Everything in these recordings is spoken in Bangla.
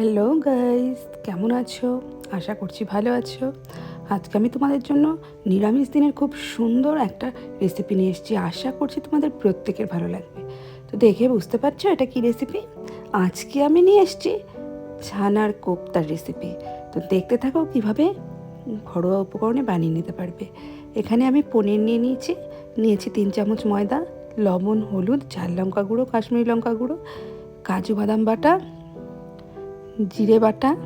হ্যালো গাইস, কেমন আছো? আশা করছি ভালো আছো। আজকে আমি তোমাদের জন্য নিরামিষ দিনের খুব সুন্দর একটা রেসিপি নিয়ে এসেছি। আশা করছি তোমাদের প্রত্যেকের ভালো লাগবে। তো দেখে বুঝতে পারছ এটা কি রেসিপি আজকে আমি নিয়ে এসেছি ছানার কোপ্তার রেসিপি তো দেখতে থাকো কীভাবে ঘরোয়া উপকরণে বানিয়ে নিতে পারবে। এখানে আমি পনির নিয়ে নিয়েছি নিয়েছি তিন চামচ ময়দা, লবণ, হলুদ, ঝাল লঙ্কা গুঁড়ো, কাশ্মীরি লঙ্কা গুঁড়ো, কাজু বাদাম বাটা জিরে বাটা,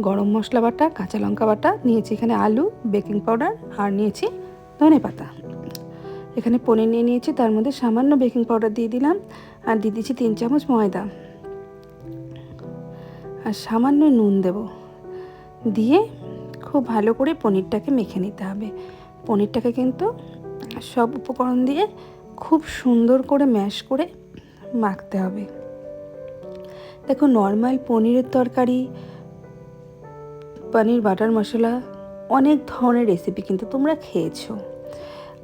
গরম মশলা বাটা, কাঁচা লঙ্কা বাটা, নিয়েছি এখানে আলু, বেকিং পাউডার আর নিয়েছি ধনে পাতা। এখানে পনির নিয়ে নিয়েছি, তার মধ্যে সামান্য বেকিং পাউডার দিয়ে দিলাম আর দিয়ে দিচ্ছি তিন চামচ ময়দা। আর সামান্য নুন দেব। দিয়ে খুব ভালো করে পনিরটাকে মেখে নিতে হবে। পনিরটাকে কিন্তু সব উপকরণ দিয়ে খুব সুন্দর করে ম্যাশ করে মাখতে হবে। দেখো নর্মাল পনিরের তরকারি, পনির বাটার মশলা, অনেক ধরনের রেসিপি কিন্তু তোমরা খেয়েছো।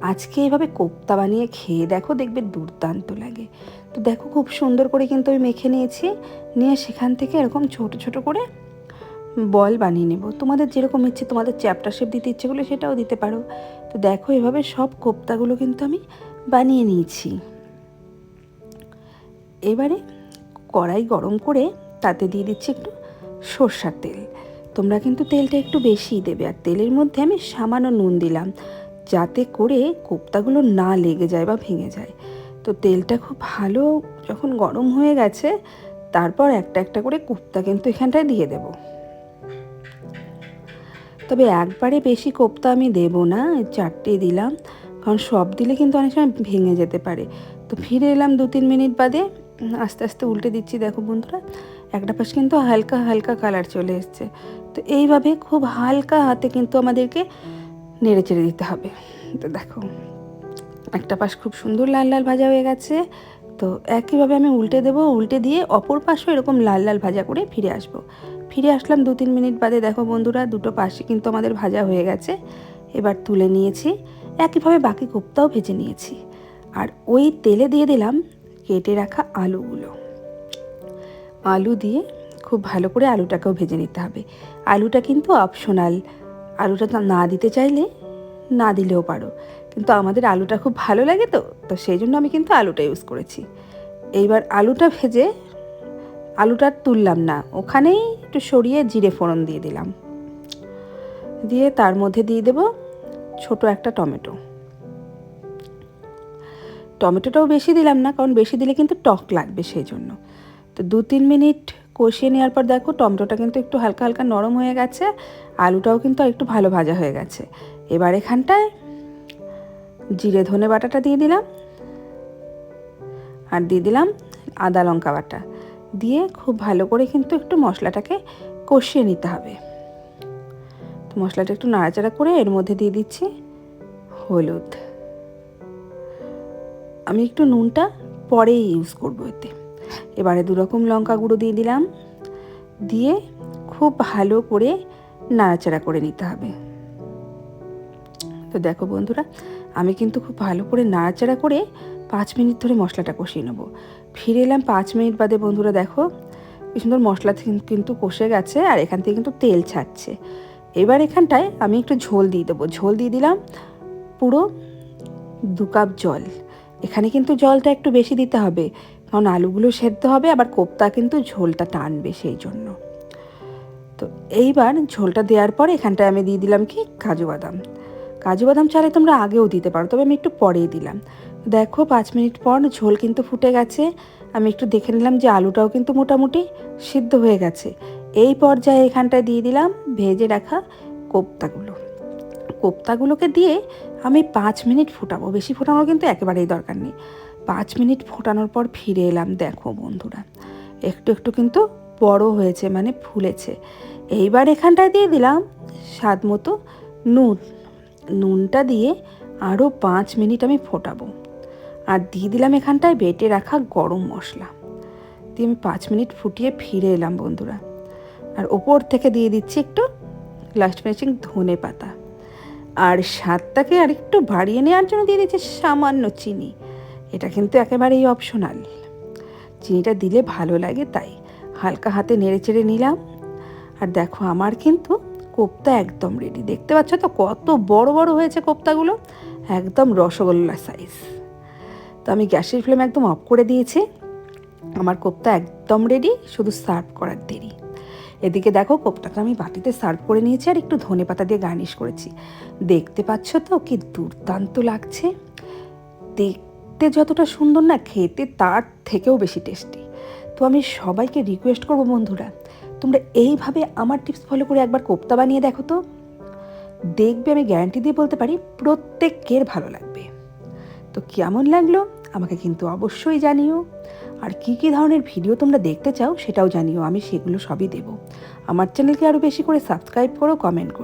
আজকে এভাবে কোপ্তা বানিয়ে খেয়ে দেখো, দেখবে দুর্দান্ত লাগে। তো দেখো, খুব সুন্দর করে কিন্তু আমি মেখে নিয়েছি। নিয়ে সেখান থেকে এরকম ছোট ছোট করে বল বানিয়ে নেব। তোমাদের যেরকম ইচ্ছে, তোমাদের চ্যাপটা শেপ দিতে ইচ্ছে করলে সেটাও দিতে পারো। তো দেখো, এভাবে সব কোপ্তাগুলো কিন্তু আমি বানিয়ে নিয়েছি। এবারে কড়াই গরম করে তাতে দিয়ে দিচ্ছি একটু সর্ষার তেল। তোমরা কিন্তু তেলটা একটু বেশিই দেবে। আর তেলের মধ্যে আমি সামান্য নুন দিলাম, যাতে করে কোপ্তাগুলো না লেগে যায় বা ভেঙে যায়। তো তেলটা খুব ভালো যখন গরম হয়ে গেছে, তারপর একটা একটা করে কোপ্তা কিন্তু এখানটায় দিয়ে দেব। তবে একবারে বেশি কোপ্তা আমি দেব না, চারটে দিলাম, কারণ সব দিলে কিন্তু অনেক সময় ভেঙে যেতে পারে। তো ফিরে এলাম দু তিন মিনিট বাদে। আস্তে আস্তে উল্টে দিচ্ছি, দেখো বন্ধুরা। একটা পাশ কিন্তু হালকা হালকা কালার চলে এসছে। তো এইভাবে খুব হালকা হাতে কিন্তু আমাদেরকে নেড়ে চেড়ে দিতে হবে। তো দেখো, একটা পাশ খুব সুন্দর লাল লাল ভাজা হয়ে গেছে। তো একইভাবে আমি উল্টে দেবো, উল্টে দিয়ে অপর পাশও এরকম লাল লাল ভাজা করে ফিরে আসব। ফিরে আসলাম দু তিন মিনিট বাদে, দেখো বন্ধুরা, দুটো পাশে কিন্তু আমাদের ভাজা হয়ে গেছে। এবার তুলে নিয়েছি। একইভাবে বাকি কোপ্তাও ভেজে নিয়েছি। আর ওই তেলে দিয়ে দিলাম কেটে রাখা আলুগুলো। আলু দিয়ে খুব ভালো করে আলুটাকেও ভেজে নিতে হবে। আলুটা কিন্তু অপশনাল আলুটা না দিতে চাইলে না দিলেও পারো। কিন্তু আমাদের আলুটা খুব ভালো লাগে তো তো সেই জন্য আমি কিন্তু আলুটা ইউজ করেছি। এইবার আলুটা ভেজে আলুটা তুললাম না। ওখানেই একটু সরিয়ে জিরে ফোড়ন দিয়ে দিলাম। দিয়ে তার মধ্যে দিয়ে দেব ছোট একটা টমেটো। টমেটোটাও বেশি দিলাম না, কারণ বেশি দিলে কিন্তু টক লাগবে সেই জন্য তো দু তিন মিনিট কষিয়ে নেওয়ার পর দেখো টমেটোটা কিন্তু একটু হালকা হালকা নরম হয়ে গেছে, আলুটাও কিন্তু একটু ভালো ভাজা হয়ে গেছে। এবার এখানটায় জিরে ধনে বাটাটা দিয়ে দিলাম, আর দিয়ে দিলাম আদা লঙ্কা বাটা। দিয়ে খুব ভালো করে কিন্তু একটু মশলাটাকে কষিয়ে নিতে হবে। তো মশলাটা একটু নাড়াচাড়া করে এর মধ্যে দিয়ে দিচ্ছি হলুদ। আমি একটু নুনটা পরেই ইউজ করব এতে। এবারে দুরকম লঙ্কা গুঁড়ো দিয়ে দিলাম। দিয়ে খুব ভালো করে নাড়াচাড়া করে নিতে হবে। তো দেখো বন্ধুরা, আমি কিন্তু খুব ভালো করে নাড়াচাড়া করে পাঁচ মিনিট ধরে মশলাটা কষিয়ে নেব। ফিরে এলাম পাঁচ মিনিট বাদে বন্ধুরা দেখো, কি সুন্দর মশলা কিন্তু কষে গেছে আর এখান থেকে কিন্তু তেল ছাড়ছে। এবার এখানটায় আমি একটু ঝোল দিয়ে দেবো। ঝোল দিয়ে দিলাম পুরো দু কাপ জল। এখানে কিন্তু জলটা একটু বেশি দিতে হবে। কারণ আলুগুলো সেদ্ধ হবে, আবার কোপ্তা কিন্তু ঝোলটা টানবে সেই জন্য। তো এইবার ঝোলটা দেওয়ার পর এখানটায় আমি দিয়ে দিলাম কি? কাজু বাদাম। কাজু বাদাম চালে তোমরা আগেও দিতে পারো, তবে আমি একটু পরেই দিলাম। দেখো, পাঁচ মিনিট পর ঝোল কিন্তু ফুটে গেছে। আমি একটু দেখে নিলাম যে আলুটাও কিন্তু মোটামুটি সিদ্ধ হয়ে গেছে। এই পর্যায়ে এখানটায় দিয়ে দিলাম ভেজে রাখা কোপ্তাগুলো। কোপ্তাগুলোকে দিয়ে আমি পাঁচ মিনিট ফুটাবো। বেশি ফোটানোর কিন্তু একেবারেই দরকার নেই। পাঁচ মিনিট ফোটানোর পর ফিরে এলাম। দেখো বন্ধুরা, একটু একটু কিন্তু বড় হয়েছে মানে ফুলেছে। এইবার এখানটায় দিয়ে দিলাম স্বাদ মতো নুন। নুনটা দিয়ে আরও পাঁচ মিনিট আমি ফোটাবো। আর দিয়ে দিলাম এখানটায় বেটে রাখা গরম মশলা। দিয়ে আমি পাঁচ মিনিট ফুটিয়ে ফিরে এলাম বন্ধুরা। আর ওপর থেকে দিয়ে দিচ্ছি একটু লাস্ট ফিনিশিং ধনে পাতা আর স্বাদটাকে আর একটু বাড়িয়ে নেওয়ার জন্য দিয়ে দিচ্ছি সামান্য চিনি। এটা কিন্তু একেবারেই অপশনাল চিনিটা দিলে ভালো লাগে তাই হালকা হাতে নেড়ে চেড়ে নিলাম। আর দেখো আমার কিন্তু কোপ্তা একদম রেডি দেখতে পাচ্ছ তো কত বড় বড় হয়েছে কোপ্তাগুলো? একদম রসগোল্লা সাইজ তো আমি গ্যাসের ফ্লেম একদম অফ করে দিয়েছি। আমার কোপ্তা একদম রেডি শুধু সার্ভ করার দেরি। এদিকে দেখো কোপ্তাটা আমি বাটিতে সার্ভ করে নিয়েছি আর একটু ধনে পাতা দিয়ে গার্নিশ করেছি। দেখতে পাচ্ছ তো কি দুর্দান্ত লাগছে। দেখতে যতটা সুন্দর না, খেতে তার থেকেও বেশি টেস্টি। তো আমি সবাইকে রিকোয়েস্ট করব বন্ধুরা, তোমরা এইভাবে আমার টিপস ফলো করে একবার কোপ্তা বানিয়ে দেখো তো। দেখবে আমি গ্যারান্টি দিয়ে বলতে পারি, প্রত্যেকের ভালো লাগবে। তো কেমন লাগল? আমাকে কিন্তু অবশ্যই জানিও। আর কি কি ধরনের ভিডিও তোমরা দেখতে চাও সেটাও জানিও, আমি সেগুলো সবই দেব। আমার চ্যানেলকে আরও বেশি করে সাবস্ক্রাইব করো, কমেন্ট করো।